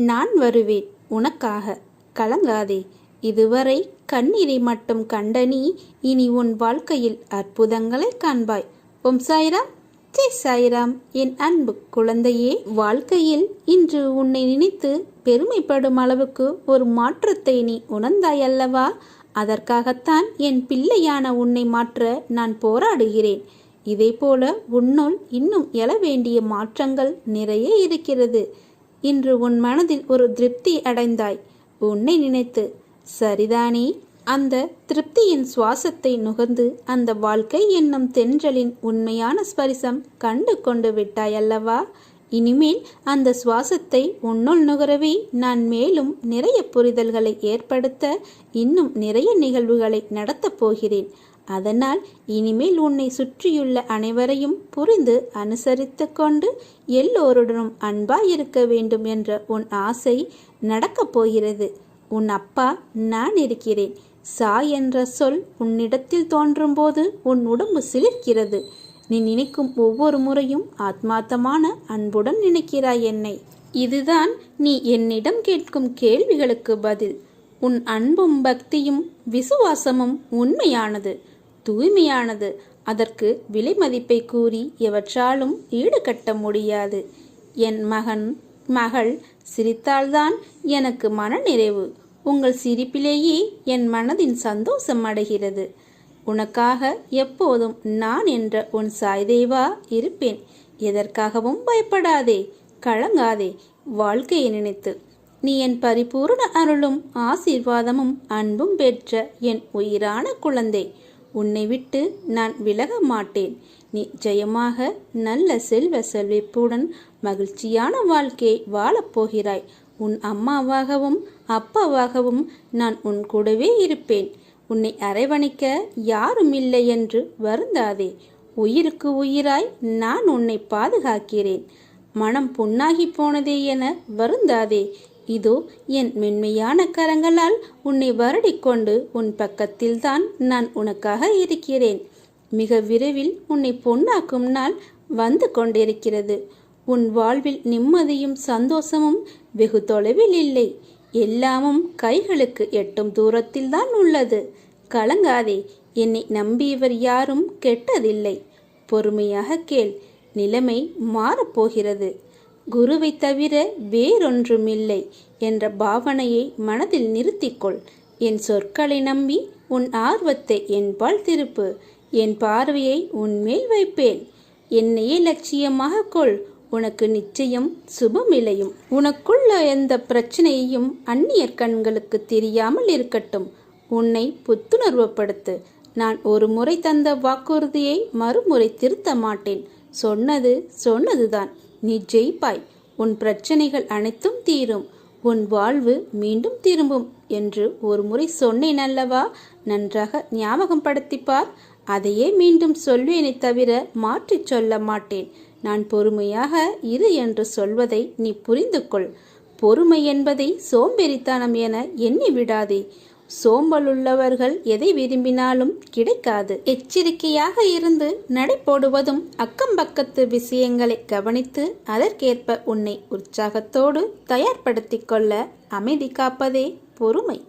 நான் வருவேன். உனக்காக கலங்காதே. இதுவரை கண்ணீரை மட்டும் கண்ட நீ இனி உன் வாழ்க்கையில் அற்புதங்களை காண்பாய். ஓம் சாய்ராம். ஜெய் சாய்ராம். என் அன்பு குழந்தையே வாழ்க்கையில் இன்று உன்னை நினைத்து பெருமைப்படும் அளவுக்கு ஒரு மாற்றத்தை நீ உணர்ந்தாய் அல்லவா? அதற்காகத்தான் என் பிள்ளையான உன்னை மாற்ற நான் போராடுகிறேன். இதேபோல உன்னுள் இன்னும் எழ வேண்டிய மாற்றங்கள் நிறைய இருக்கிறது. இன்று உன் மனதில் ஒரு திருப்தி அடைந்தாய். உன்னை நினைத்து சரிதானே? அந்த திருப்தியின் சுவாசத்தை நுகர்ந்து அந்த வாழ்க்கை என்னும் தென்றலின் உண்மையான ஸ்பரிசம் கண்டு கொண்டு விட்டாய் அல்லவா? இனிமேல் அந்த சுவாசத்தை உன்னுள் நுகரவே நான் மேலும் நிறைய புரிதல்களை ஏற்படுத்த இன்னும் நிறைய நிகழ்வுகளை நடத்தப் போகிறேன். அதனால் இனிமேல் உன்னை சுற்றியுள்ள அனைவரையும் புரிந்து அனுசரித்து கொண்டு எல்லோருடனும் அன்பாயிருக்க வேண்டும் என்ற உன் ஆசை நடக்கப் போகிறது. உன் அப்பா நான் இருக்கிறேன். சா என்ற சொல் உன்னிடத்தில் தோன்றும்போது உன் உடம்பு சிலிர்க்கிறது. நீ நினைக்கும் ஒவ்வொரு முறையும் ஆத்மார்த்தமான அன்புடன் நினைக்கிறாய் என்னை. இதுதான் நீ என்னிடம் கேட்கும் கேள்விகளுக்கு பதில். உன் அன்பும் பக்தியும் விசுவாசமும் உண்மையானது. தூய்மையானது. அதற்கு விலை மதிப்பை கூறி எவற்றாலும் ஈடுகட்ட முடியாது. என் மகன் மகள் சிரித்தால்தான் எனக்கு மனநிறைவு. உங்கள் சிரிப்பிலேயே என் மனதின் சந்தோஷம் அடைகிறது. உனக்காக எப்போதும் நான் என்ற உன் சாய்தேவா இருப்பேன். எதற்காகவும் பயப்படாதே கலங்காதே வாழ்க்கையை நினைத்து. நீ என் பரிபூர்ண அருளும் ஆசீர்வாதமும் அன்பும் பெற்ற என் உயிரான குழந்தை. உன்னை விட்டு நான் விலக மாட்டேன். நீ ஜெயமாக நல்ல செல்வ செல்விப்புடன் மகிழ்ச்சியான வாழ்க்கையை வாழப்போகிறாய் உன் அம்மாவாகவும் அப்பாவாகவும் நான் உன் கூடவே இருப்பேன். உன்னை அரவணைக்க யாரும் இல்லை என்று வருந்தாதே. உயிருக்கு உயிராய் நான் உன்னை பாதுகாக்கிறேன். மனம் புண்ணாகி போனதே என வருந்தாதே. இதோ என் மென்மையான கரங்களால் உன்னை வருடிக்கொண்டு உன் பக்கத்தில்தான் நான் உனக்காக இருக்கிறேன். மிக விரைவில் உன்னை பொன்னாக்கும் நாள் வந்து கொண்டிருக்கிறது. உன் வாழ்வில் நிம்மதியும் சந்தோஷமும் வெகு தொலைவில் இல்லை. எல்லாமும் கைகளுக்கு எட்டும் தூரத்தில்தான் உள்ளது. கலங்காதே என்னை நம்பியவர் யாரும் கெட்டதில்லை. பொறுமையாக கேள் நிலைமை மாறப்போகிறது. குருவை தவிர வேறொன்றுமில்லை என்ற பாவனையை மனதில் நிறுத்திக்கொள். என் சொற்களை நம்பி உன் ஆர்வத்தை என்பால் திருப்பு. என் பார்வையை உன்மேல் வைப்பேன். என்னையே லட்சியமாக கொள். உனக்கு நிச்சயம் சுபமில்லையும் உனக்குள்ள எந்த பிரச்சனையையும் அந்நியர் கண்களுக்கு தெரியாமல் இருக்கட்டும். உன்னை புத்துணர்வுப்படுத்து நான் ஒரு முறை தந்த வாக்குறுதியை மறுமுறை திருத்த மாட்டேன். சொன்னது சொன்னதுதான். நீ ஜெயிப்பாய். உன் பிரச்சனைகள் அனைத்தும் தீரும். உன் வாழ்வு மீண்டும் திரும்பும் என்று ஒரு முறை சொன்னேன் அல்லவா? நன்றாக ஞாபகம் படுத்திப்பார் அதையே மீண்டும் சொல்வேனே தவிர மாற்றிச் சொல்ல மாட்டேன். நான் பொறுமையாக இரு என்று சொல்வதை நீ புரிந்து கொள் பொறுமை என்பதை சோம்பேறித்தனம் என எண்ணி விடாதே. சோம்பலுள்ளவர்கள் எதை விரும்பினாலும் கிடைக்காது. எச்சரிக்கையாக இருந்து நடைபோடுவதும் அக்கம் பக்கத்து விஷயங்களை கவனித்து அதற்கேற்ப உன்னை உற்சாகத்தோடு தயார்படுத்திக் கொள்ள அமைதி காப்பதே பொறுமை.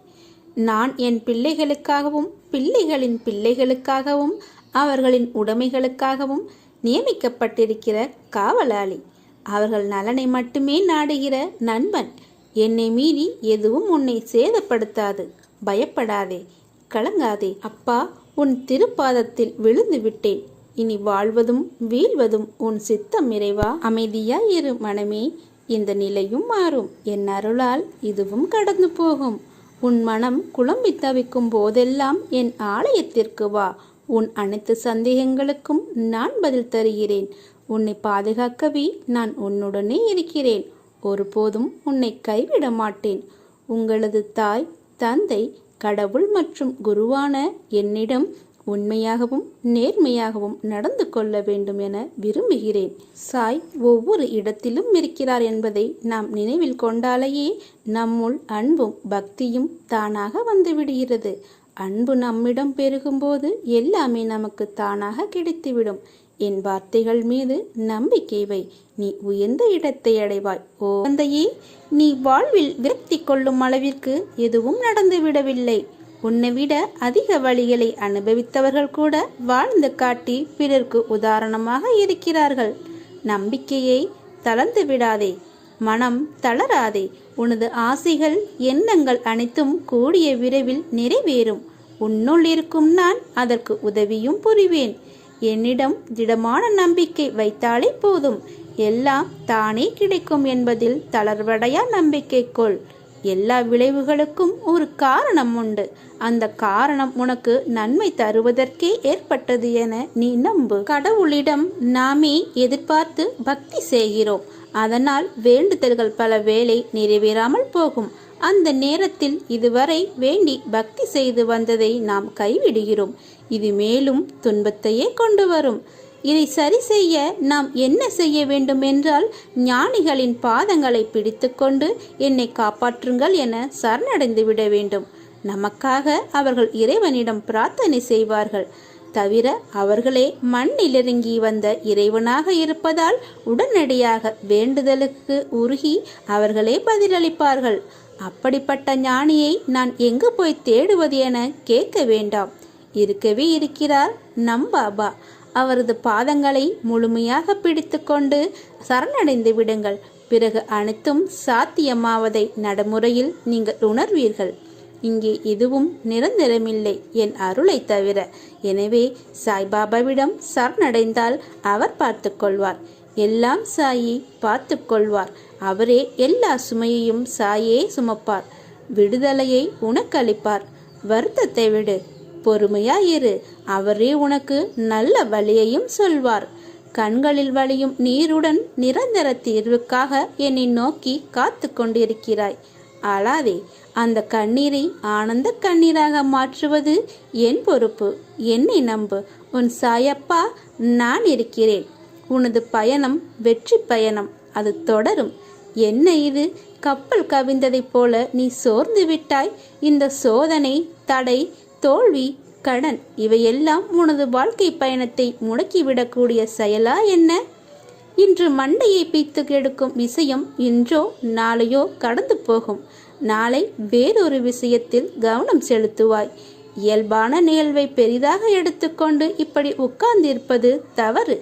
நான் என் பிள்ளைகளுக்காகவும் பிள்ளைகளின் பிள்ளைகளுக்காகவும் அவர்களின் உடைமைகளுக்காகவும் நியமிக்கப்பட்டிருக்கிற காவலாளி. அவர்கள் நலனை மட்டுமே நாடுகிற நண்பன். என்னை மீறி எதுவும் உன்னை சேதப்படுத்தாது. பயப்படாதே. கலங்காதே. அப்பா உன் திருப்பாதத்தில் விழுந்து விட்டேன். இனி வாழ்வதும் வீழ்வதும் உன் சித்தம் இறைவா. அமைதியாயிரு மனமே. இந்த நிலையும் மாறும். என் அருளால் இதுவும் கடந்து போகும். உன் மனம் குழம்பி தவிக்கும் போதெல்லாம் என் ஆலயத்திற்கு வா. உன் அனைத்து சந்தேகங்களுக்கும் நான் பதில் தருகிறேன். உன்னை பாதுகாக்கவே நான் உன்னுடனே இருக்கிறேன். ஒருபோதும் உன்னை கைவிட மாட்டேன். உங்களது தாய் தந்தை கடவுள் மற்றும் குருவான என்னிடம் உண்மையாகவும் நேர்மையாகவும் நடந்து கொள்ள வேண்டும் என விரும்புகிறேன். சாய் ஒவ்வொரு இடத்திலும் இருக்கிறார் என்பதை நாம் நினைவில் கொண்டாலேயே நம்முள் அன்பும் பக்தியும் தானாக வந்துவிடுகிறது அன்பு நம்மிடம் பெருகும்போது எல்லாமே நமக்கு தானாக கிடைத்துவிடும். என் வார்த்தைகள் மீது நம்பிக்கை வை. நீ உயர்ந்த இடத்தை அடைவாய். ஓ தந்தையே நீ வாழ்வில் விரக்தி கொள்ளும் அளவிற்கு எதுவும் நடந்துவிடவில்லை உன்னை விட அதிக வழிகளை அனுபவித்தவர்கள் கூட வாழ்ந்து காட்டி பிறர்க்கு உதாரணமாக இருக்கிறார்கள். நம்பிக்கையை தளர்ந்து விடாதே. மனம் தளராதே. உனது ஆசைகள் எண்ணங்கள் அனைத்தும் கூடிய விரைவில் நிறைவேறும். உன்னுள் இருக்கும் நான் அதற்கு உதவியும் புரிவேன். என்னிடம் திடமான நம்பிக்கை வைத்தாலே போதும். எல்லாம் தானே கிடைக்கும் என்பதில் தளர்வடையா நம்பிக்கை கொள். எல்லா விளைவுகளுக்கும் ஒரு காரணம் உண்டு. அந்த காரணம் உனக்கு நன்மை தருவதற்கே ஏற்பட்டது என நீ நம்பு. கடவுளிடம் நாமே எதிர்பார்த்து பக்தி செய்கிறோம். அதனால் வேண்டுதல்கள் பல வேளை நிறைவேறாமல் போகும். அந்த நேரத்தில் இதுவரை வேண்டி பக்தி செய்து வந்ததை நாம் கைவிடுகிறோம். இது மேலும் துன்பத்தையே கொண்டு வரும். இதை சரி செய்ய நாம் என்ன செய்ய வேண்டும் என்றால் ஞானிகளின் பாதங்களை பிடித்துக்கொண்டு என்னை காப்பாற்றுங்கள் என சரணடைந்து விட வேண்டும். நமக்காக அவர்கள் இறைவனிடம் பிரார்த்தனை செய்வார்கள். தவிர அவர்களே மண்ணிலிறங்கி வந்த இறைவனாக இருப்பதால் உடனடியாக வேண்டுதலுக்கு உருகி அவர்களே பதிலளிப்பார்கள். அப்படிப்பட்ட ஞானியை நான் எங்கு போய் தேடுவது என கேட்க வேண்டாம். இருக்கவே இருக்கிறார். நம் பாபா அவரது பாதங்களை முழுமையாக பிடித்துக்கொண்டு சரணடைந்து விடுங்கள். பிறகு அனைத்தும் சாத்தியமாவதை நடைமுறையில் நீங்கள் உணர்வீர்கள். இங்கே எதுவும் நிரந்தரமில்லை என் அருளை தவிர. எனவே சாய்பாபாவிடம் சரணடைந்தால் அவர் பார்த்து கொள்வார். எல்லாம் சாயி பார்த்து கொள்வார். அவரே எல்லா சுமையையும் சாயே சுமப்பார். விடுதலையை உனக்களிப்பார் வருத்தத்தை விடு. பொறுமையாயிரு அவரே உனக்கு நல்ல வழியையும் சொல்வார். கண்களில் வழியும் நீருடன் நிரந்தர தீர்வுக்காக என்னை நோக்கி காத்து கொண்டிருக்கிறாய். அழாதே அந்த கண்ணீரை ஆனந்த கண்ணீராக மாற்றுவது என் பொறுப்பு. என்னை நம்பு. உன் சாயப்பா நான் இருக்கிறேன். உனது பயணம் வெற்றி பயணம். அது தொடரும். என்ன இது? கப்பல் கவிழ்ந்ததைப் போல நீ சோர்ந்து விட்டாய். இந்த சோதனை தடை. தோல்வி கடன் இவையெல்லாம் உனது வாழ்க்கை பயணத்தை முடக்கிவிடக்கூடிய செயலா என்ன? இன்று மண்டையை பீத்து கெடுக்கும் விஷயம் இன்றோ நாளையோ கடந்து போகும். நாளை வேறொரு விஷயத்தில் கவனம் செலுத்துவாய். இயல்பான நிகழ்வை பெரிதாக எடுத்துக்கொண்டு இப்படி உட்கார்ந்திருப்பது தவறு.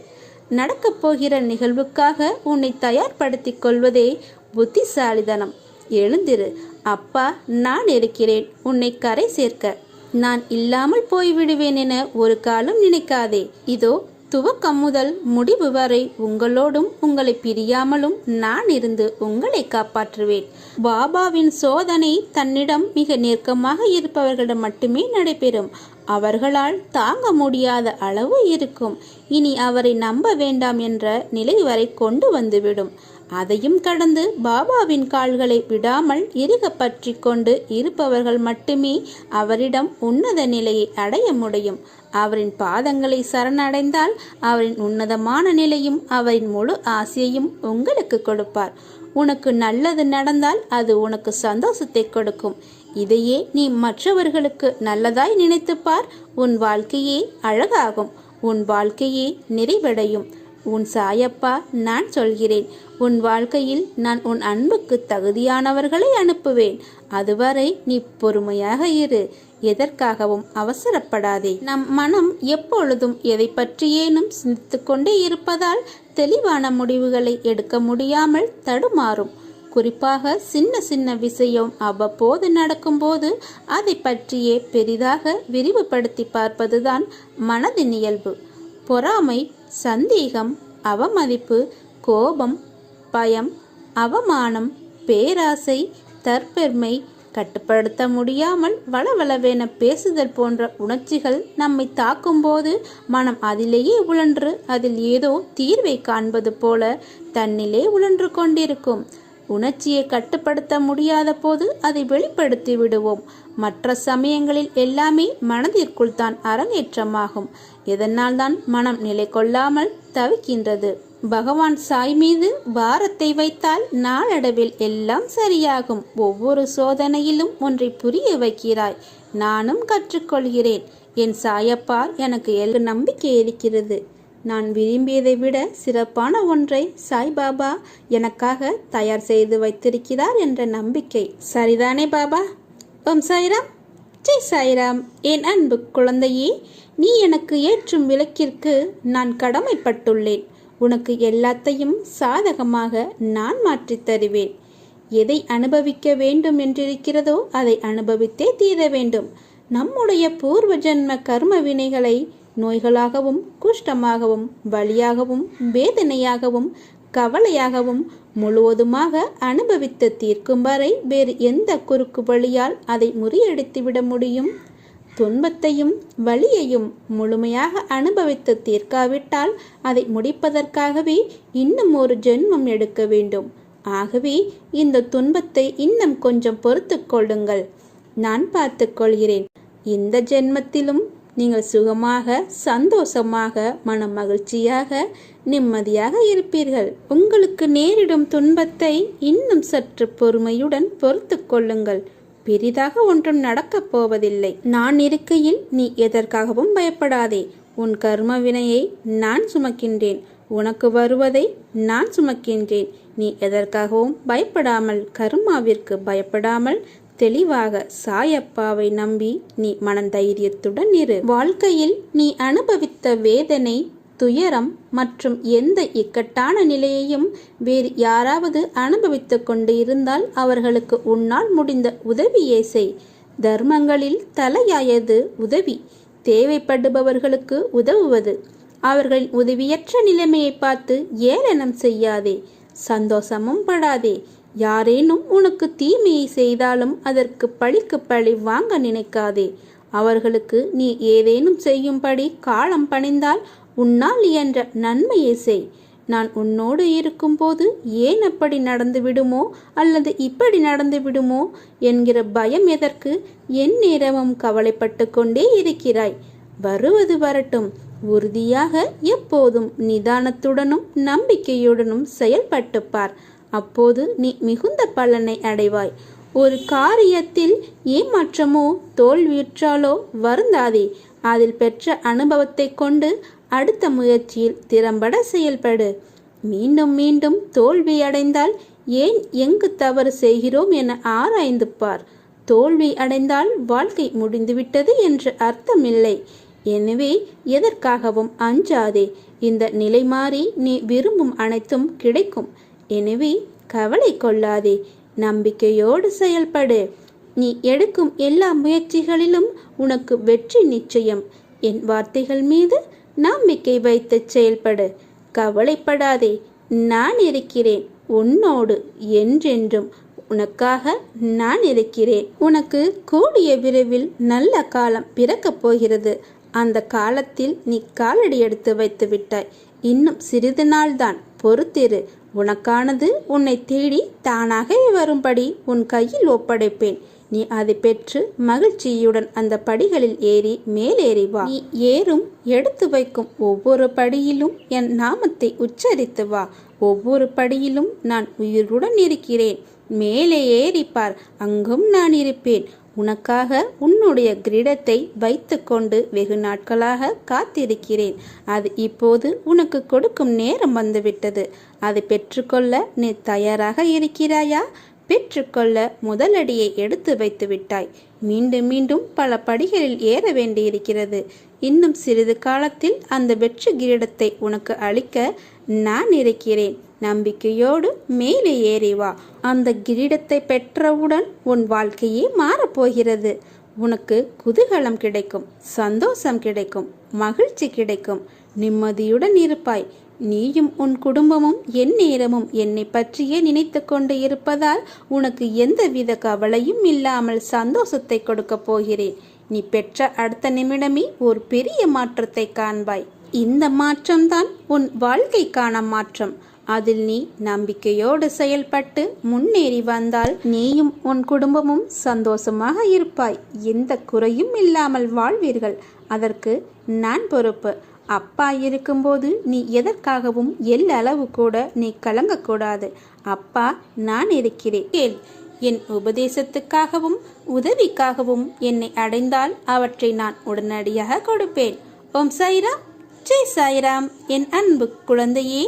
நடக்கப் போகிற நிகழ்வுக்காக உன்னை தயார்படுத்திக் கொள்வதே புத்திசாலிதனம் எழுந்திரு. அப்பா நான் இருக்கிறேன். உன்னை கரை சேர்க்க. நான் இல்லாமல் போய்விடுவேன் என ஒரு காலம் நினைக்காதே. இதோ துவக்கம் முதல் முடிவு வரை உங்களோடும் உங்களை பிரியாமலும் நான் இருந்து உங்களை காப்பாற்றுவேன். பாபாவின் சோதனை தன்னிடம் மிக நெருக்கமாக இருப்பவர்களிடம் மட்டுமே நடைபெறும். அவர்களால் தாங்க முடியாத அளவு இருக்கும். இனி அவரை நம்ப வேண்டாம் என்ற நிலை வரை கொண்டு வந்துவிடும். அதையும் கடந்து பாபாவின் கால்களை விடாமல் இறுக பற்றி கொண்டு இருப்பவர்கள் மட்டுமே அவரிடம் உன்னத நிலையை அடைய முடியும். அவரின் பாதங்களை சரணடைந்தால் அவரின் உன்னதமான நிலையும் அவரின் முழு ஆசையையும் உங்களுக்கு கொடுப்பார். உனக்கு நல்லது நடந்தால் அது உனக்கு சந்தோஷத்தை கொடுக்கும். இதையே நீ மற்றவர்களுக்கு நல்லதாய் நினைத்துப்பார் உன் வாழ்க்கையே அழகாகும். உன் வாழ்க்கையே நிறைவடையும். உன் சாயப்பா நான் சொல்கிறேன். உன் வாழ்க்கையில் நான் உன் அன்புக்கு தகுதியானவர்களை அனுப்புவேன். அதுவரை நீ பொறுமையாக இரு. எதற்காகவும் அவசரப்படாதே. நம் மனம் எப்பொழுதும் எதை பற்றியேனும் சிந்தித்து கொண்டே இருப்பதால் தெளிவான முடிவுகளை எடுக்க முடியாமல் தடுமாறும். குறிப்பாக சின்ன சின்ன விஷயம் அவ்வப்போது நடக்கும்போது அதை பற்றியே பெரிதாக விரிவுபடுத்தி பார்ப்பதுதான் மனதின் இயல்பு. பொறாமை சந்தேகம் அவமதிப்பு கோபம் பயம் அவமானம் பேராசை தற்பெருமை கட்டுப்படுத்த முடியாமல் வளவளவென பேசுதல் போன்ற உணர்ச்சிகள் நம்மை தாக்கும்போது மனம் அதிலேயே உழன்று அதில் ஏதோ தீர்வை காண்பது போல தன்னிலே உழன்று கொண்டிருக்கும். உணர்ச்சியை கட்டுப்படுத்த முடியாத போது அதை வெளிப்படுத்தி விடுவோம். மற்ற சமயங்களில் எல்லாமே மனதிற்குள் தான் அரங்கேற்றமாகும் இதனால்தான் மனம் நிலை கொள்ளாமல் தவிக்கின்றது? பகவான் சாய் மீது பாரத்தை வைத்தால் நாளடைவில் எல்லாம் சரியாகும். ஒவ்வொரு சோதனையிலும் ஒன்றை புரிய வைக்கிறாய். நானும் கற்றுக்கொள்கிறேன். என் சாயப்பா எனக்கு எல்ல நம்பிக்கை இருக்கிறது. நான் விரும்பியதை விட சிறப்பான ஒன்றை சாய்பாபா எனக்காக தயார் செய்து வைத்திருக்கிறார் என்ற நம்பிக்கை. சரிதானே பாபா? ஓம் சாய்ராம். ஜெய் சாய்ராம். என் அன்பு குழந்தையே நீ எனக்கு ஏற்றும் விளக்கிற்கு நான் கடமைப்பட்டுள்ளேன். உனக்கு எல்லாத்தையும் சாதகமாக நான் மாற்றித் தருவேன். எதை அனுபவிக்க வேண்டும் என்றிருக்கிறதோ அதை அனுபவித்தே தீர வேண்டும். நம்முடைய பூர்வ ஜென்ம கர்ம வினைகளை நோய்களாகவும் குஷ்டமாகவும் வலியாகவும் வேதனையாகவும் கவலையாகவும் முழுவதுமாக அனுபவித்து தீர்க்கும் வரை வேறு எந்த குறுக்கு வழியால் அதை முறியடித்துவிட முடியும்? துன்பத்தையும் வலியையும் முழுமையாக அனுபவித்து தீர்க்காவிட்டால் அதை முடிப்பதற்காகவே இன்னும் ஒரு ஜென்மம் எடுக்க வேண்டும். ஆகவே இந்த துன்பத்தை இன்னும் கொஞ்சம் பொறுத்து கொள்ளுங்கள். நான் பார்த்து கொள்கிறேன். இந்த ஜென்மத்திலும் நீங்கள் சுகமாக சந்தோஷமாக மன மகிழ்ச்சியாக நிம்மதியாக இருப்பீர்கள். உங்களுக்கு நேரிடும் துன்பத்தை இன்னும் சற்று பொறுமையுடன் பொறுத்து கொள்ளுங்கள். பெரிதாக ஒன்றும் நடக்கப் போவதில்லை. நான் இருக்கையில் நீ எதற்காகவும் பயப்படாதே. உன் கர்ம வினையை நான் சுமக்கின்றேன். உனக்கு வருவதை நான் சுமக்கின்றேன். நீ எதற்காகவும் பயப்படாமல் கர்மாவிற்கு பயப்படாமல் தெளிவாக சாயப்பாவை நம்பி நீ மனதைரியத்துடன் இரு. வாழ்க்கையில் நீ அனுபவித்த வேதனை துயரம் மற்றும் எந்த இக்கட்டான நிலையையும் வேறு யாராவது அனுபவித்து கொண்டு இருந்தால் அவர்களுக்கு உன்னால் முடிந்த உதவியே செய் தர்மங்களில் தலையாயது உதவி. தேவைப்படுபவர்களுக்கு உதவுவது. அவர்களின் உதவியற்ற நிலைமையை பார்த்து ஏளனம் செய்யாதே. சந்தோஷமும் படாதே. யாரேனும் உனக்கு தீமையை செய்தாலும் அதற்கு பழிக்கு பழி வாங்க நினைக்காதே. அவர்களுக்கு நீ ஏதேனும் செய்யும்படி காலம் பணிந்தால் உன்னால் இயன்ற நன்மையை செய். நான் உன்னோடு இருக்கும்போது ஏன் அப்படி நடந்து விடுமோ அல்லது இப்படி நடந்து விடுமோ என்கிற பயம் எதற்கு? என் நேரமும் கவலைப்பட்டு கொண்டே இருக்கிறாய். வருவது வரட்டும். உறுதியாக எப்போதும் நிதானத்துடனும் நம்பிக்கையுடனும் செயல்பட்டுப்பார் அப்போது நீ மிகுந்த பலனை அடைவாய். ஒரு காரியத்தில் ஏமாற்றமோ தோல்வியுற்றாலோ வருந்தாதே. அதில் பெற்ற அனுபவத்தை கொண்டு அடுத்த முயற்சியில் திறம்பட செயல்படு. மீண்டும் மீண்டும் தோல்வி அடைந்தால் ஏன் எங்கு தவறு செய்கிறோம் என ஆராய்ந்து பார். தோல்வி அடைந்தால் வாழ்க்கை முடிந்துவிட்டது என்று அர்த்தமில்லை. எனவே எதற்காகவும் அஞ்சாதே. இந்த நிலை மாறி நீ விரும்பும் அனைத்தும் கிடைக்கும். எனவே கவலை கொள்ளாதே. நம்பிக்கையோடு செயல்படு. நீ எடுக்கும் எல்லா முயற்சிகளிலும் உனக்கு வெற்றி நிச்சயம். என் வார்த்தைகள் மீது நம்பிக்கை வைத்து செயல்படு. கவலைப்படாதே நான் இருக்கிறேன். உன்னோடு என்றென்றும் உனக்காக நான் இருக்கிறேன். உனக்கு கூடிய விரைவில் நல்ல காலம் பிறக்கப் போகிறது. அந்த காலத்தில் நீ காலடி எடுத்து வைத்து விட்டாய். இன்னும் சிறிது நாள்தான். பொறுத்திரு. உனக்கானது உன்னை தேடி தானாகவே வரும்படி உன் கையில் ஒப்படைப்பேன். நீ அதை பெற்று மகிழ்ச்சியுடன் அந்த படிகளில் ஏறி மேலேறி வா. நீ ஏறும் எடுத்து வைக்கும் ஒவ்வொரு படியிலும் என் நாமத்தை உச்சரித்து வா. ஒவ்வொரு படியிலும் நான் உயிருடன் இருக்கிறேன். மேலே ஏறிப்பார் அங்கும் நான் இருப்பேன். உனக்காக உன்னுடைய கிரீடத்தை வைத்துக்கொண்டு வெகு நாட்களாக காத்திருக்கிறேன். அது இப்போது உனக்கு கொடுக்கும் நேரம் வந்துவிட்டது. அதை பெற்றுக்கொள்ள நீ தயாராக இருக்கிறாயா? பெற்றுக்கொள்ள முதலடியை எடுத்து வைத்து விட்டாய். மீண்டும் மீண்டும் பல படிகளில் ஏற வேண்டியிருக்கிறது. இன்னும் சிறிது காலத்தில் அந்த வெற்றி கிரீடத்தை உனக்கு அளிக்க நான் இருக்கிறேன். நம்பிக்கையோடு மேலே ஏறி வா. அந்த கிரீடத்தை பெற்றவுடன் உன் வாழ்க்கையே மாறப்போகிறது. உனக்கு குதூகலம் கிடைக்கும் சந்தோஷம் கிடைக்கும் மகிழ்ச்சி கிடைக்கும். நிம்மதியுடன் இருப்பாய். நீயும் உன் குடும்பமும் என் நேரமும் என்னை பற்றியே நினைத்து கொண்டு இருப்பதால் உனக்கு எந்தவித கவலையும் இல்லாமல் சந்தோஷத்தை கொடுக்கப் போகிறேன். நீ பெற்ற அடுத்த நிமிடமே ஒரு பெரிய மாற்றத்தை காண்பாய். இந்த மாற்றம்தான் உன் வாழ்க்கைக்கான மாற்றம். அதில் நீ நம்பிக்கையோடு செயல்பட்டு முன்னேறி வந்தால் நீயும் உன் குடும்பமும் சந்தோஷமாக இருப்பாய். எந்த குறையும் இல்லாமல் வாழ்வீர்கள். அதற்கு நான் பொறுப்பு. அப்பா இருக்கும்போது நீ எதற்காகவும் எல்லளவு கூட நீ கலங்கக்கூடாது. அப்பா நான் இருக்கிறேன். கேள். என் உபதேசத்துக்காகவும் உதவிக்காகவும் என்னை அடைந்தால் அவற்றை நான் உடனடியாக கொடுப்பேன். ஓம் சாய்ராம். ஜெய் சாய்ராம். என் அன்பு குழந்தையே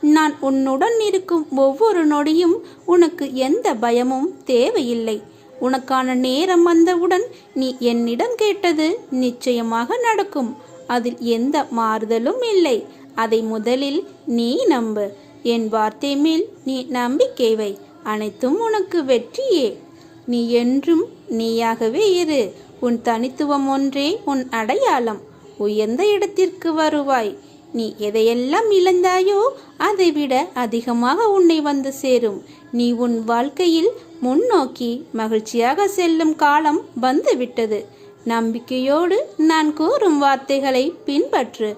நான் உன்னுடன் இருக்கும் ஒவ்வொரு நொடியும் உனக்கு எந்த பயமும் தேவையில்லை. உனக்கான நேரம் வந்தவுடன் நீ என்னிடம் கேட்டது நிச்சயமாக நடக்கும். அதில் எந்த மாறுதலும் இல்லை. அதை முதலில் நீ நம்பு. என் வார்த்தை மேல் நீ நம்பிக்கை வை. அனைத்தும் உனக்கு வெற்றியே. நீ என்றும் நீயாகவே இரு. உன் தனித்துவம் ஒன்றே உன் அடையாளம். உயர்ந்த இடத்திற்கு வருவாய். நீ எதையெல்லாம் இழந்தாயோ அதைவிட அதிகமாக உன்னை வந்து சேரும். நீ உன் வாழ்க்கையில் முன்னோக்கி மகிழ்ச்சியாக செல்லும் காலம் வந்துவிட்டது நம்பிக்கையோடு நான் கூறும் வார்த்தைகளை பின்பற்று.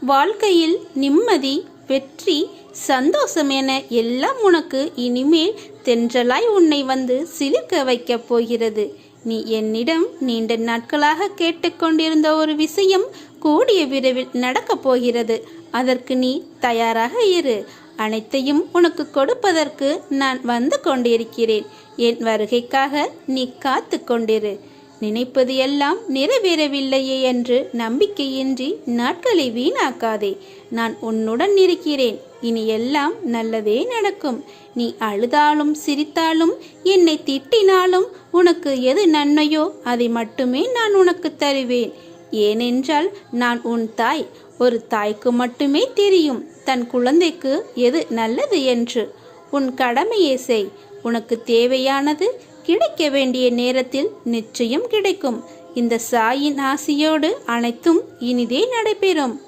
வாழ்க்கையில் நிம்மதி வெற்றி சந்தோஷம் என எல்லாம் உனக்கு இனிமேல் தென்றலாய் உன்னை வந்து சிலிர்க்க வைக்கப் போகிறது. நீ என்னிடம் நீண்ட நாட்களாக கேட்டுக்கொண்டிருந்த ஒரு விஷயம் கூடிய விரைவில் நடக்கப் போகிறது. அதற்கு நீ தயாராக இரு. அனைத்தையும் உனக்கு கொடுப்பதற்கு நான் வந்து கொண்டிருக்கிறேன். என் வருகைக்காக நீ காத்து கொண்டிரு. நினைப்பது எல்லாம் நிறைவேறவில்லையே என்று நம்பிக்கையின்றி நாட்களை வீணாக்காதே. நான் உன்னுடன் இருக்கிறேன். இனி எல்லாம் நல்லதே நடக்கும். நீ அழுதாலும் சிரித்தாலும் என்னை திட்டினாலும் உனக்கு எது நன்மையோ அதை மட்டுமே நான் உனக்கு தருவேன். ஏனென்றால் நான் உன் தாய். ஒரு தாய்க்கு மட்டுமே தெரியும் தன் குழந்தைக்கு எது நல்லது என்று. உன் கடமையை செய். உனக்கு தேவையானது கிடைக்க வேண்டிய நேரத்தில் நிச்சயம் கிடைக்கும். இந்த சாயின் ஆசியோடு அனைத்தும் இனிதே நடைபெறும்.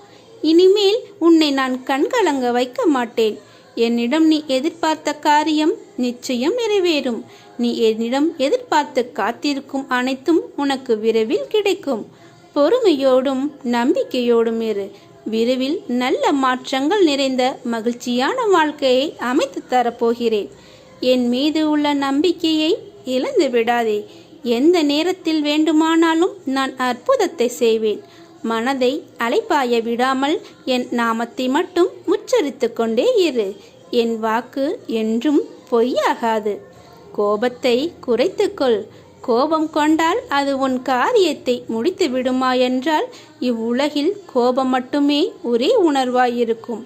இனிமேல் உன்னை நான் கண்கலங்க வைக்க மாட்டேன். என்னிடம் நீ எதிர்பார்த்த காரியம் நிச்சயம் நிறைவேறும். நீ என்னிடம் எதிர்பார்த்து காத்திருக்கும் அனைத்தும் உனக்கு விரைவில் கிடைக்கும். பொறுமையோடும் நம்பிக்கையோடும் இரு. விரைவில் நல்ல மாற்றங்கள் நிறைந்த மகிழ்ச்சியான வாழ்க்கையை அமைத்து தரப்போகிறேன். என் மீது உள்ள நம்பிக்கையை இழந்து விடாதே. எந்த நேரத்தில் வேண்டுமானாலும் நான் அற்புதத்தை செய்வேன். மனதை அலைப்பாய விடாமல் என் நாமத்தை மட்டும் உச்சரித்து கொண்டே இரு. என் வாக்கு என்றும் பொய்யாகாது. கோபத்தை குறைத்துக்கொள் கோபம் கொண்டால் அது உன் காரியத்தை முடித்து விடுமா என்றால் இவ்வுலகில் கோபம் மட்டுமே ஒரே உணர்வாயிருக்கும்.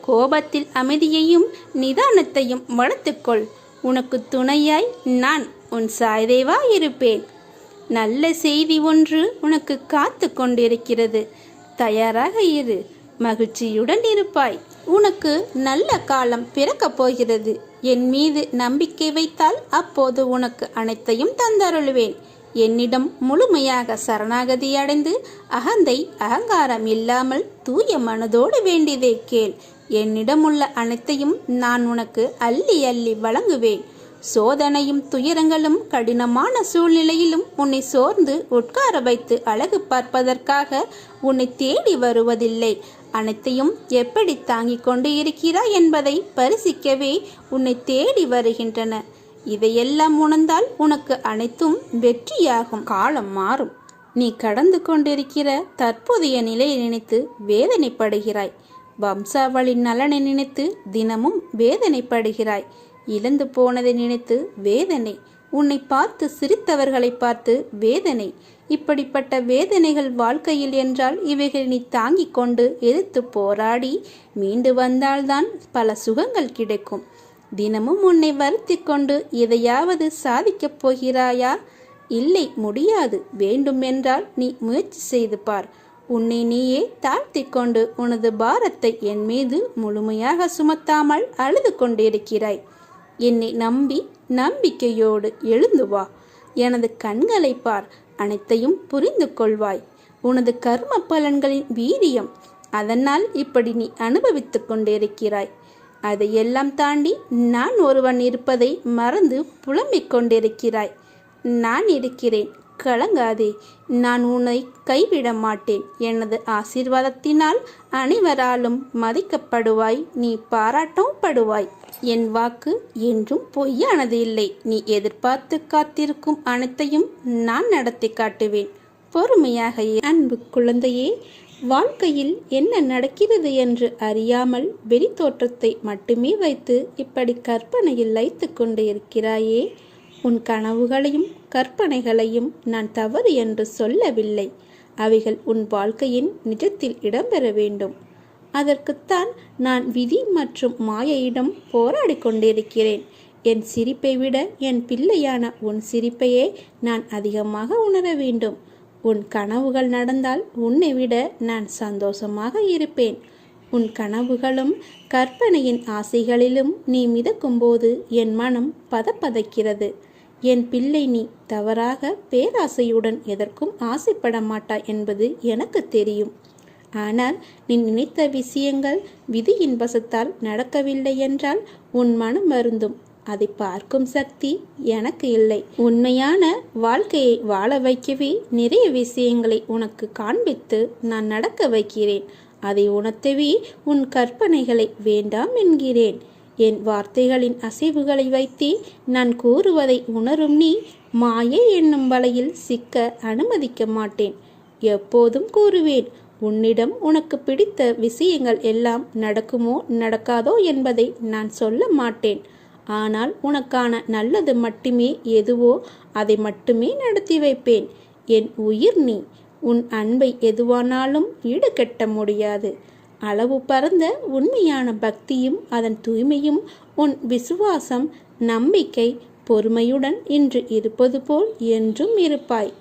கோபத்தில் அமைதியையும் நிதானத்தையும் வளர்த்துக்கொள் உனக்கு துணையாய் நான் உன் சாய்தேவா இருப்பேன். நல்ல செய்தி ஒன்று உனக்கு காத்து கொண்டிருக்கிறது. தயாராக இரு. மகிழ்ச்சியுடன் இருப்பாய். உனக்கு நல்ல காலம் பிறக்கப் போகிறது. என் மீது நம்பிக்கை வைத்தால் அப்போது உனக்கு அனைத்தையும் தந்தருளுவேன். என்னிடம் முழுமையாக சரணாகதி அடைந்து அகந்தை அகங்காரம் இல்லாமல் தூய மனதோடு வேண்டியதை கேள். என்னிடம் உள்ள அனைத்தையும் நான் உனக்கு அள்ளி அள்ளி வழங்குவேன். சோதனையும் துயரங்களும் கடினமான சூழ்நிலையிலும் உன்னை சோர்ந்து உட்கார வைத்து அழகு பார்ப்பதற்காக உன்னை தேடி வருவதில்லை. அனைத்தையும் எப்படி தாங்கிக் கொண்டு இருக்கிறாய் என்பதை பரிசிக்கவே உன்னை தேடி வருகின்றன. இதையெல்லாம் உணர்ந்தால் உனக்கு அனைத்தும் வெற்றியாகும். காலம் மாறும். நீ கடந்து கொண்டிருக்கிற தற்போதைய நிலையை நினைத்து வேதனைப்படுகிறாய். வம்சாவளி நலனை நினைத்து தினமும் வேதனைப்படுகிறாய். இழந்து போனதை நினைத்து வேதனை உன்னை பார்த்து சிரித்தவர்களை பார்த்து வேதனை இப்படிப்பட்ட வேதனைகள் வாழ்க்கையில் என்றால் இவைகள் நீ தாங்கிக் கொண்டு எதிர்த்து போராடி மீண்டு வந்தால்தான் பல சுகங்கள் கிடைக்கும். தினமும் உன்னை வருத்தி கொண்டு எதையாவது சாதிக்கப் போகிறாயா? இல்லை முடியாது. வேண்டுமென்றால் நீ முயற்சி செய்து பார். உன்னை நீயே தாழ்த்தி கொண்டு உனது பாரத்தை என் மீது முழுமையாக சுமத்தாமல் அழுது கொண்டிருக்கிறாய். என்னை நம்பி நம்பிக்கையோடு எழுந்து வா. எனது கண்களை பார் அனைத்தையும் புரிந்து கொள்வாய். உனது கர்ம பலன்களின் வீரியம் அதனால் இப்படி நீ அனுபவித்துக் கொண்டிருக்கிறாய். அதையெல்லாம் தாண்டி நான் ஒருவன் இருப்பதை மறந்து புலம்பிக் கொண்டிருக்கிறாய். நான் இருக்கிறேன் கலங்காதே. நான் உன்னை கைவிட மாட்டேன். எனது ஆசீர்வாதத்தினால் அனைவராலும் மதிக்கப்படுவாய். நீ பாராட்டவும் படுவாய். என் வாக்கு என்றும் பொய்யானது இல்லை. நீ எதிர்பார்த்து காத்திருக்கும் அனைத்தையும் நான் நடத்தி காட்டுவேன். பொறுமையாக அன்பு குழந்தையே வாழ்க்கையில் என்ன நடக்கிறது என்று அறியாமல் வெளித்தோற்றத்தை மட்டுமே வைத்து இப்படி கற்பனையில் லைத்து கொண்டு இருக்கிறாயே உன் கனவுகளையும் கற்பனைகளையும் நான் தவறு என்று சொல்லவில்லை. அவைகள் உன் வாழ்க்கையின் நிஜத்தில் இடம்பெற வேண்டும். அதற்குத்தான் நான் விதி மற்றும் மாயையிடம் போராடி கொண்டிருக்கிறேன். என் சிரிப்பை விட என் பிள்ளையான உன் சிரிப்பையே நான் அதிகமாக உணர வேண்டும். உன் கனவுகள் நடந்தால் உன்னை விட நான் சந்தோஷமாக இருப்பேன். உன் கனவுகளும் கற்பனையின் ஆசைகளிலும் நீ மிதக்கும்போது என் மனம் பதப்பதைக்கிறது. என் பிள்ளை நீ தவறாக பேராசையுடன் எதற்கும் ஆசைப்பட மாட்டாய் என்பது எனக்கு தெரியும். ஆனால் நீ நினைத்த விஷயங்கள் விதியின் வசத்தால் நடக்கவில்லை என்றால் உன் மனம் வருந்தும். அதை பார்க்கும் சக்தி எனக்கு இல்லை. உண்மையான வாழ்க்கையை வாழ வைக்கவே நிறைய விஷயங்களை உனக்கு காண்பித்து நான் நடக்க வைக்கிறேன். அதை உணர்த்தவே உன் கற்பனைகளை வேண்டாம் என்கிறேன். என் வார்த்தைகளின் அசைவுகளை வைத்தே நான் கூறுவதை உணரும் நீ மாயை என்னும் வலையில் சிக்க அனுமதிக்க மாட்டேன். எப்போதும் கூறுவேன் உன்னிடம் உனக்கு பிடித்த விஷயங்கள் எல்லாம் நடக்குமோ நடக்காதோ என்பதை நான் சொல்ல மாட்டேன். ஆனால் உனக்கான நல்லது மட்டுமே எதுவோ அதை மட்டுமே நடத்தி வைப்பேன். என் உயிர் நீ உன் அன்பை எதுவானாலும் ஈடுகட்ட முடியாது. அளவு பறந்த உண்மையான பக்தியும் அதன் தூய்மையும் உன் விசுவாசம் நம்பிக்கை பொறுமையுடன் இன்று இருப்பது போல் என்றும் இருப்பாய்.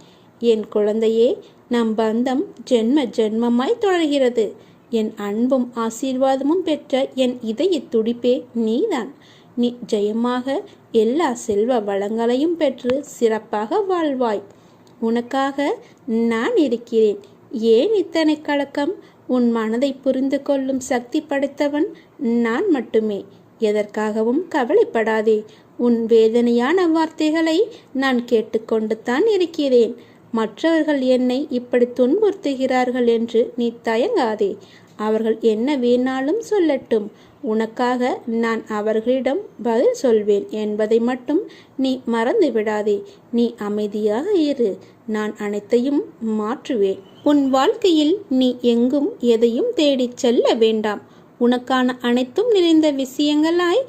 என் குழந்தையே நம் பந்தம் ஜென்ம ஜென்மமாய் தொடர்கிறது. என் அன்பும் ஆசீர்வாதமும் பெற்ற என் இதய துடிப்பே நீதான். நீ ஜெயமாக எல்லா செல்வ வளங்களையும் பெற்று சிறப்பாக வாழ்வாய். உனக்காக நான் இருக்கிறேன். ஏன் இத்தனை கலக்கம்? உன் மனதை புரிந்து கொள்ளும் சக்தி படைத்தவன் நான் மட்டுமே. எதற்காகவும் கவலைப்படாதே. உன் வேதனையான வார்த்தைகளை நான் கேட்டுக்கொண்டு தான் இருக்கிறேன். மற்றவர்கள் என்னை இப்படி துன்புறுத்துகிறார்கள் என்று நீ தயங்காதே. அவர்கள் என்ன வேணாலும் சொல்லட்டும். உனக்காக நான் அவர்களிடம் பதில் சொல்வேன் என்பதை மட்டும் நீ மறந்து விடாதே நீ அமைதியாக இரு. நான் அனைத்தையும் மாற்றுவேன். உன் வாழ்க்கையில் நீ எங்கும் எதையும் தேடிச் செல்ல வேண்டாம். உனக்கான அனைத்தும் நிறைந்த விஷயங்களாய்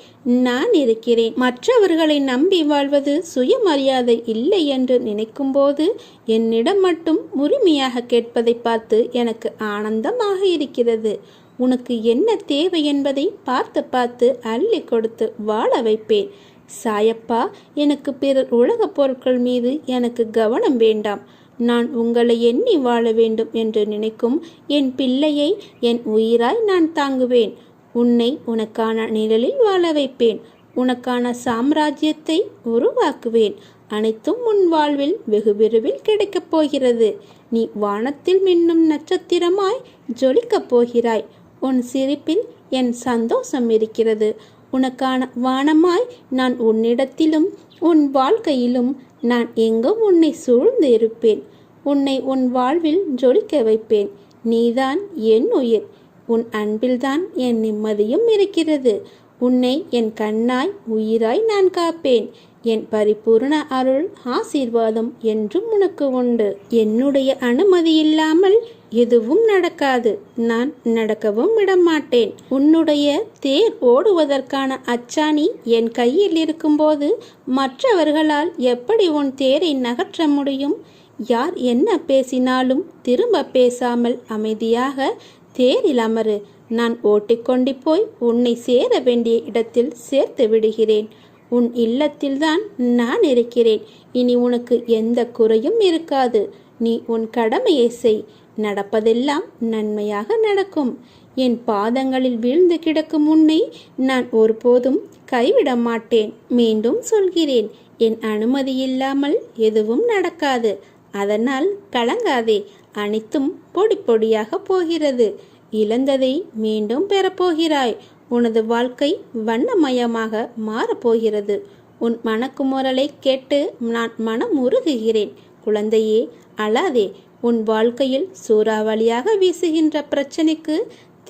நான் இருக்கிறேன். மற்றவர்களை நம்பி வாழ்வது சுயமரியாதை இல்லை என்று நினைக்கும்போது என்னிடம் மட்டும் உரிமையாக கேட்பதை பார்த்து எனக்கு ஆனந்தமாக இருக்கிறது. உனக்கு என்ன தேவை என்பதை பார்த்து பார்த்து அள்ளி கொடுத்து வாழ வைப்பேன். சாயப்பா எனக்கு பிறர் உலகப் பொருட்கள் மீது எனக்கு கவனம் வேண்டாம். நான் உங்களை எண்ணி வாழ வேண்டும் என்று நினைக்கும் என் பிள்ளையை என் உயிராய் நான் தாங்குவேன். உன்னை உனக்கான நிழலில் வாழ வைப்பேன். உனக்கான சாம்ராஜ்யத்தை உருவாக்குவேன். அனைத்தும் உன் வாழ்வில் வெகு விரைவில் கிடைக்கப் போகிறது. நீ வானத்தில் மின்னும் நட்சத்திரமாய் ஜொலிக்கப் போகிறாய். உன் சிரிப்பில் என் சந்தோஷம் இருக்கிறது. உனக்கான வானமாய் நான் உன்னிடத்திலும் உன் வாழ்க்கையிலும் நான் எங்கும் உன்னை சூழ்ந்து இருப்பேன்? உன்னை உன் வாழ்வில் ஜொலிக்க வைப்பேன். நீதான் என் உயிர். உன் அன்பில்தான் என் நிம்மதியும் இருக்கிறது. உன்னை என் கண்ணாய் உயிராய் நான் காப்பேன். என் பரிபூர்ண அருள் ஆசீர்வாதம் என்றும் உனக்கு உண்டு. என்னுடைய அனுமதி இல்லாமல் எதுவும் நடக்காது. நான் நடக்கவும் விடமாட்டேன். உன்னுடைய தேர் ஓடுவதற்கான அச்சாணி என் கையில் இருக்கும்போது மற்றவர்களால் எப்படி உன் தேரை நகற்ற முடியும்? யார் என்ன பேசினாலும் திரும்ப பேசாமல் அமைதியாக தேரில் அமரு. நான் ஓட்டிக்கொண்டு போய் உன்னை சேர வேண்டிய இடத்தில் சேர்த்து விடுகிறேன். உன் இல்லத்தில்தான் நான் இருக்கிறேன். இனி உனக்கு எந்த குறையும் இருக்காது. நீ உன் கடமையை செய். நடப்பதெல்லாம் நன்மையாக நடக்கும். என் பாதங்களில் வீழ்ந்து கிடக்கும் உன்னை நான் ஒருபோதும் கைவிட மாட்டேன் மீண்டும் சொல்கிறேன் என் அனுமதி இல்லாமல் எதுவும் நடக்காது. அதனால் கலங்காதே அனைத்தும் பொடி பொடியாக போகிறது. இழந்ததை மீண்டும் பெறப்போகிறாய். உனது வாழ்க்கை வண்ணமயமாக மாறப்போகிறது. உன் மனக்குமுறலை கேட்டு நான் மனம் உருகுகிறேன் குழந்தையே அழாதே உன் வாழ்க்கையில் சூறாவளியாக வீசுகின்ற பிரச்சனைக்கு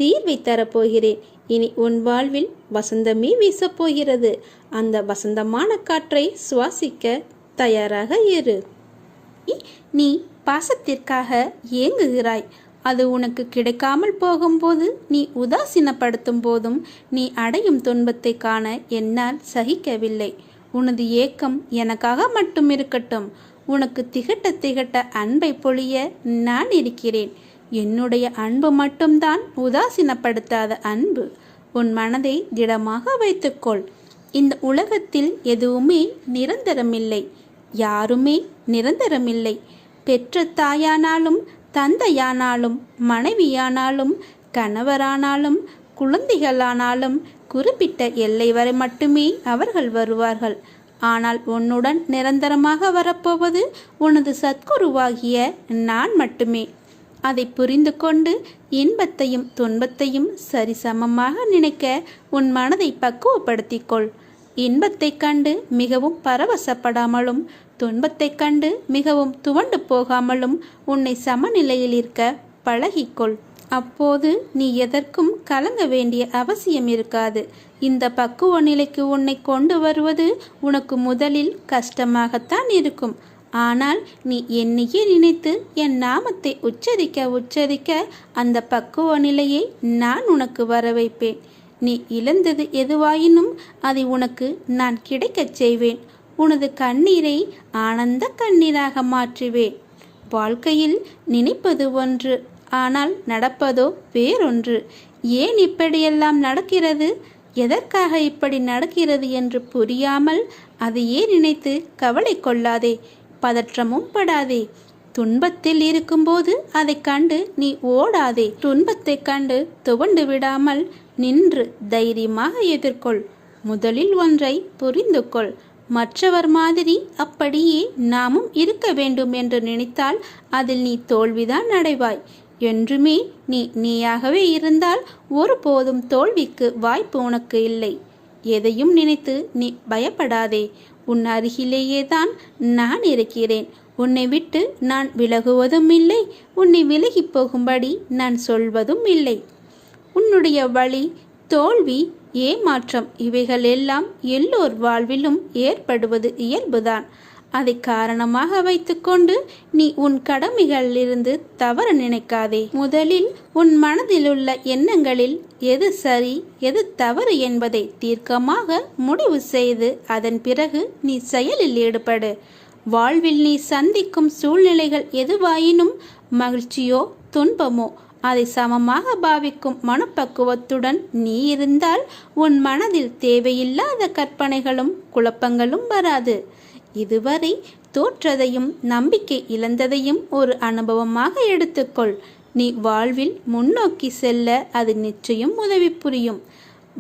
தீர்வை தரப்போகிறேன். இனி உன் வாழ்வில் வசந்தமே வீசப்போகிறது. அந்த வசந்தமான காற்றை சுவாசிக்க தயாராக இரு. நீ பாசத்திற்காக ஏங்குகிறாய். அது உனக்கு கிடைக்காமல் போகும்போது நீ உதாசீனப்படுத்தும் போதும் நீ அடையும் துன்பத்தை காண என்னால் சகிக்கவில்லை. உனது ஏக்கம் எனக்காக மட்டும் இருக்கட்டும். உனக்கு திகட்ட திகட்ட அன்பை பொழிய நான் இருக்கிறேன். என்னுடைய அன்பு மட்டும்தான் உதாசீனப்படுத்தாத அன்பு. உன் மனதை திடமாக வைத்துக்கொள். இந்த உலகத்தில் எதுவுமே நிரந்தரமில்லை. யாருமே நிரந்தரமில்லை. பெற்ற தாயானாலும் தந்தையானாலும் மனைவியானாலும் கணவரானாலும் குழந்தைகளானாலும் குறிப்பிட்ட எல்லை வரை மட்டுமே அவர்கள் வருவார்கள். ஆனால் உன்னுடன் நிரந்தரமாக வரப்போவது உனது சத்குருவாகிய நான் மட்டுமே. அதை புரிந்து கொண்டு இன்பத்தையும் துன்பத்தையும் சரிசமமாக நினைக்க உன் மனதை பக்குவப்படுத்திக்கொள் இன்பத்தைக் கண்டு மிகவும் பரவசப்படாமலும் துன்பத்தைக் கண்டு மிகவும் துவண்டு போகாமலும் உன்னை சமநிலையில் இருக்க பழகிக்கொள் அப்போது நீ எதற்கும் கலங்க வேண்டிய அவசியம் இருக்காது. இந்த பக்குவ நிலைக்கு உன்னை கொண்டு வருவது உனக்கு முதலில் கஷ்டமாகத்தான் இருக்கும். ஆனால் நீ என்னையே நினைத்து என் நாமத்தை உச்சரிக்க உச்சரிக்க அந்த பக்குவ நிலையை நான் உனக்கு வர வைப்பேன் நீ இழந்தது எதுவாயினும் அதை உனக்கு நான் கிடைக்கச் செய்வேன். உனது கண்ணீரை ஆனந்த கண்ணீராக மாற்றுவேன். வாழ்க்கையில் நினைப்பது ஒன்று. ஆனால் நடப்பதோ வேறொன்று. ஏன் இப்படியெல்லாம் நடக்கிறது? எதற்காக இப்படி நடக்கிறது என்று புரியாமல் அதையே நினைத்து கவலை கொள்ளாதே பதற்றமும் படாதே. துன்பத்தில் இருக்கும்போது அதை கண்டு நீ ஓடாதே. துன்பத்தை கண்டு துவண்டு விடாமல் நின்று தைரியமாக எதிர்கொள். முதலில் ஒன்றை புரிந்து கொள். மற்றவர் மாதிரி அப்படியே நாமும் இருக்க வேண்டும் என்று நினைத்தால் அதில் நீ தோல்விதான் அடைவாய். என்றுமே நீ நீயாகவே இருந்தால் ஒருபோதும் தோல்விக்கு வாய்ப்பு உனக்கு இல்லை. எதையும் நினைத்து நீ பயப்படாதே. உன் அருகிலேயே தான் நான் இருக்கிறேன். உன்னை விட்டு நான் விலகுவதும் இல்லை. உன்னை விலகி போகும்படி நான் சொல்வதும் இல்லை. உன்னுடைய வழி தோல்வி ஏமாற்றம் இவைகள் எல்லாம் எல்லோர் வாழ்விலும் ஏற்படுவது இயல்புதான். அதை காரணமாக வைத்துக்கொண்டு நீ உன் கடமைகளிலிருந்து தவற நினைக்காதே. முதலில் உன் மனதில் உள்ள எண்ணங்களில் எது சரி எது தவறு என்பதை தீர்க்கமாக முடிவு செய்து அதன் பிறகு நீ செயலில் ஈடுபடு. வாழ்வில் நீ சந்திக்கும் சூழ்நிலைகள் எதுவாயினும் மகிழ்ச்சியோ துன்பமோ அதை சமமாக பாவிக்கும் மனப்பக்குவத்துடன் நீ இருந்தால் உன் மனதில் தேவையில்லாத கற்பனைகளும் குழப்பங்களும் வராது. இதுவரை தோற்றதையும் நம்பிக்கை இழந்ததையும் ஒரு அனுபவமாக எடுத்துக்கொள். நீ வாழ்வில் முன்னோக்கி செல்ல அது நிச்சயம் உதவி புரியும்.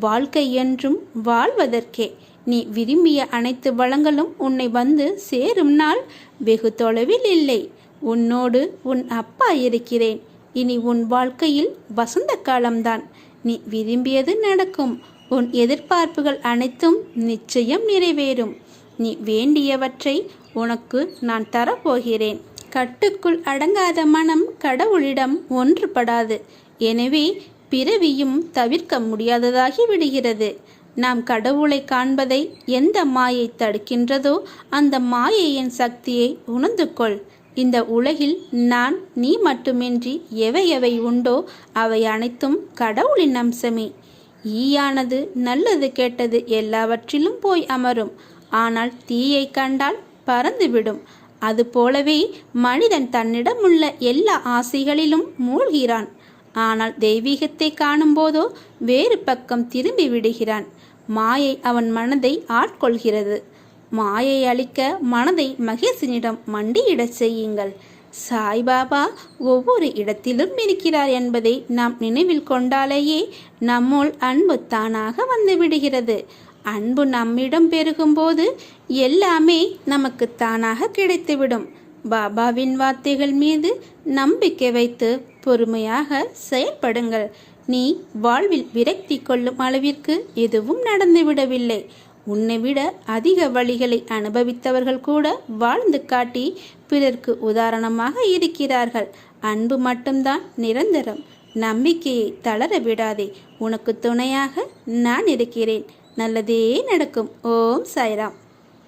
வாழ்க்கை என்றும் வாழ்வதற்கே. நீ விரும்பிய அனைத்து வளங்களும் உன்னை வந்து சேரும் நாள் வெகு தொலைவில் இல்லை. உன்னோடு உன் அப்பா இருக்கிறேன். இனி உன் வாழ்க்கையில் வசந்த காலம்தான். நீ விரும்பியது நடக்கும். உன் எதிர்பார்ப்புகள் அனைத்தும் நிச்சயம் நிறைவேறும். நீ வேண்டியவற்றை உனக்கு நான் தரப்போகிறேன். கட்டுக்குள் அடங்காத மனம் கடவுளிடம் ஒன்றுபடாது. எனவே பிறவியும் தவிர்க்க முடியாததாகி விடுகிறது. நாம் கடவுளை காண்பதை எந்த மாயை தடுக்கின்றதோ அந்த மாயையின் சக்தியை உணர்ந்து கொள் இந்த உலகில் நான் நீ மட்டுமின்றி எவை எவை உண்டோ அவை அனைத்தும் கடவுளின் அம்சமே. ஈயானது நல்லது கெட்டது எல்லாவற்றிலும் போய் அமரும். ஆனால் தீயை கண்டால் பறந்துவிடும். அதுபோலவே மனிதன் தன்னிடம் உள்ள எல்லா ஆசைகளிலும் மூழ்கிறான். ஆனால் தெய்வீகத்தை காணும்போதோ வேறு பக்கம் திரும்பி விடுகிறான் மாயை அவன் மனதை ஆட்கொள்கிறது. மாயை அளிக்க மனதை மகேசனிடம் மண்டியிடச் செய்யுங்கள். சாய்பாபா ஒவ்வொரு இடத்திலும் இருக்கிறார் என்பதை நாம் நினைவில் கொண்டாலேயே நம்முள் அன்பு தானாக வந்து விடுகிறது. அன்பு நம்மிடம் பெருகும்போது எல்லாமே நமக்கு தானாக கிடைத்துவிடும். பாபாவின் வார்த்தைகள் மீது நம்பிக்கை வைத்து பொறுமையாக செயல்படுங்கள். நீ வாழ்வில் விரக்தி கொள்ளும் அளவிற்கு எதுவும் நடந்துவிடவில்லை. உன்னை விட அதிக வழிகளை அனுபவித்தவர்கள் கூட வாழ்ந்து காட்டி பிறர்க்கு உதாரணமாக இருக்கிறார்கள். அன்பு மட்டும்தான் நிரந்தரம். நம்பிக்கையை தளர விடாதே. உனக்கு துணையாக நான் இருக்கிறேன். நல்லதே நடக்கும். ஓம் சாய்ராம்.